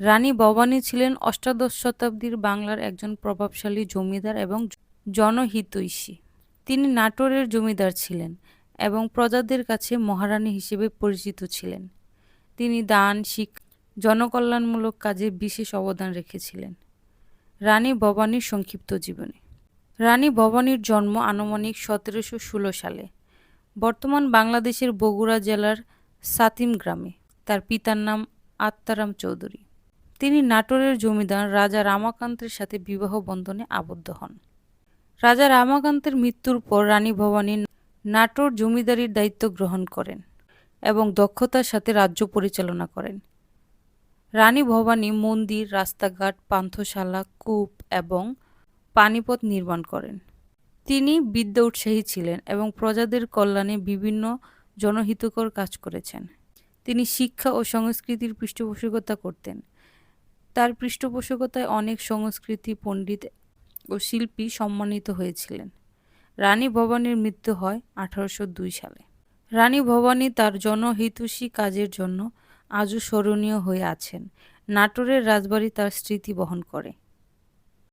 রানী ভবানী ছিলেন অষ্টাদশ শতাব্দীর বাংলার একজন প্রভাবশালী জমিদার এবং জনহিতৈষী। তিনি নাটোরের জমিদার ছিলেন এবং প্রজাদের কাছে মহারানী হিসেবে পরিচিত ছিলেন। তিনি দান শিক্ষা জনকল্যাণমূলক কাজে বিশেষ অবদান রেখেছিলেন। রানী ভবানীর সংক্ষিপ্ত জীবনী। রানী ভবানীর জন্ম আনুমানিক সতেরোশো ষোলো সালে। বর্তমান বাংলাদেশের বগুড়া জেলার সাতিম গ্রামে। তার পিতার নাম আত্মারাম চৌধুরী। তিনি নাটোরের জমিদার রাজা রামাকান্তের সাথে বিবাহ বন্ধনে আবদ্ধ হন। রাজা রামাকান্তের মৃত্যুর পর রানী ভবানী নাটোর জমিদারির দায়িত্ব গ্রহণ করেন এবং দক্ষতার সাথে রাজ্য পরিচালনা করেন। রানী ভবানী মন্দির, রাস্তাঘাট, পান্থশালা, কূপ এবং পানিপথ নির্মাণ করেন। তিনি বিদ্যা উৎসাহী ছিলেন এবং প্রজাদের কল্যাণে বিভিন্ন জনহিতকর কাজ করেছেন। তিনি শিক্ষা ও সংস্কৃতির পৃষ্ঠপোষকতা করতেন। তার পৃষ্ঠপোষকতায় অনেক সংস্কৃতি পণ্ডিত ও শিল্পী সম্মানিত হয়েছিলেন। রানী ভবানীর মৃত্যু হয় আঠারোশো দুই সালে। রানী ভবানী তার জনহিতৈষী কাজের জন্য আজও স্মরণীয় হয়ে আছেন। নাটোরের রাজবাড়ি তার স্মৃতি বহন করে।